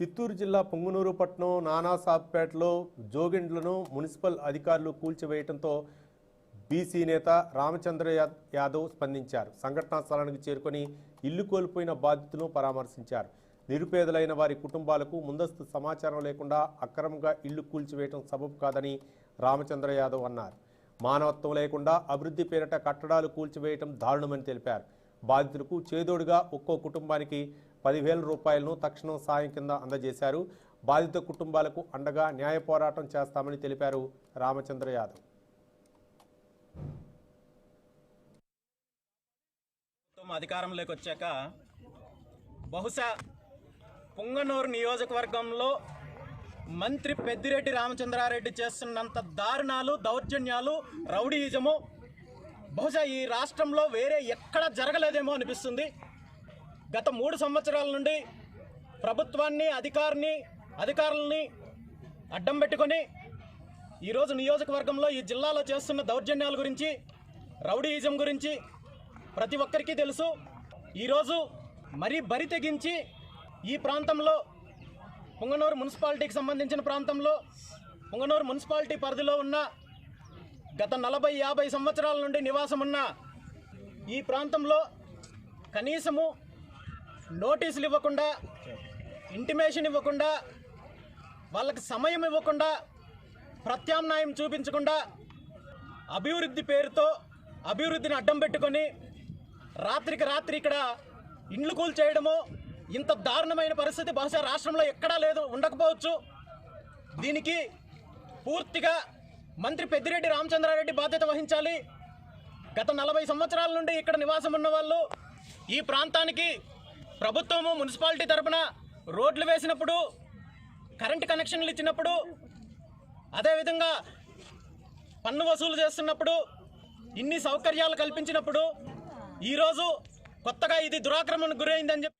చిత్తూరు జిల్లా పొంగునూరు పట్నం నానాసాబ్పేటలో జోగిండ్లను మున్సిపల్ అధికారులు కూల్చివేయడంతో బీసీ నేత రామచంద్ర యాదవ్ స్పందించారు. సంఘటనా స్థలానికి చేరుకొని ఇల్లు కోల్పోయిన బాధితులను పరామర్శించారు. నిరుపేదలైన వారి కుటుంబాలకు ముందస్తు సమాచారం లేకుండా అక్రమంగా ఇల్లు కూల్చివేయడం సబబు కాదని రామచంద్ర యాదవ్ అన్నారు. మానవత్వం లేకుండా అభివృద్ధి పేరిట కట్టడాలు కూల్చివేయటం దారుణమని తెలిపారు. బాధితులకు చేదోడుగా ఒక్కో కుటుంబానికి పదివేల రూపాయలను తక్షణం సాయం కింద అందజేశారు. బాధిత కుటుంబాలకు అండగా న్యాయ పోరాటం చేస్తామని తెలిపారు రామచంద్ర యాదవ్. అధికారంలోకి వచ్చాక బహుశా పుంగనూరు నియోజకవర్గంలో మంత్రి పెద్దిరెడ్డి రామచంద్రారెడ్డి చేస్తున్నంత దారుణాలు దౌర్జన్యాలు రౌడీయిజము బహుశా ఈ రాష్ట్రంలో వేరే ఎక్కడ జరగలేదేమో అనిపిస్తుంది. గత మూడు సంవత్సరాల నుండి ప్రభుత్వాన్ని అధికారిని అధికారులని అడ్డం పెట్టుకొని ఈరోజు నియోజకవర్గంలో ఈ జిల్లాలో చేస్తున్న దౌర్జన్యాల గురించి రౌడీయిజం గురించి ప్రతి ఒక్కరికి తెలుసు. ఈరోజు మరీ బరి తెగించి ఈ ప్రాంతంలో పుంగనూరు మున్సిపాలిటీకి సంబంధించిన ప్రాంతంలో పుంగనూరు మున్సిపాలిటీ పరిధిలో ఉన్న గత నలభై యాభై సంవత్సరాల నుండి నివాసం ఉన్న ఈ ప్రాంతంలో కనీసము నోటీసులు ఇవ్వకుండా ఇంటిమేషన్ ఇవ్వకుండా వాళ్ళకి సమయం ఇవ్వకుండా ప్రత్యామ్నాయం చూపించకుండా అభివృద్ధి పేరుతో అభివృద్ధిని అడ్డం పెట్టుకొని రాత్రికి రాత్రి ఇక్కడ ఇండ్లు కూల్చేయడము ఇంత దారుణమైన పరిస్థితి బహుశా రాష్ట్రంలో ఎక్కడా లేదు ఉండకపోవచ్చు. దీనికి పూర్తిగా మంత్రి పెద్దిరెడ్డి రామచంద్రారెడ్డి బాధ్యత వహించాలి. గత నలభై సంవత్సరాల నుండి ఇక్కడ నివాసం ఉన్న వాళ్ళు ఈ ప్రాంతానికి ప్రభుత్వము మున్సిపాలిటీ తరపున రోడ్లు వేసినప్పుడు కరెంటు కనెక్షన్లు ఇచ్చినప్పుడు అదేవిధంగా పన్ను వసూలు చేస్తున్నప్పుడు ఇన్ని సౌకర్యాలు కల్పించినప్పుడు ఈరోజు కొత్తగా ఇది దురాక్రమణకు గురైందని చెప్పి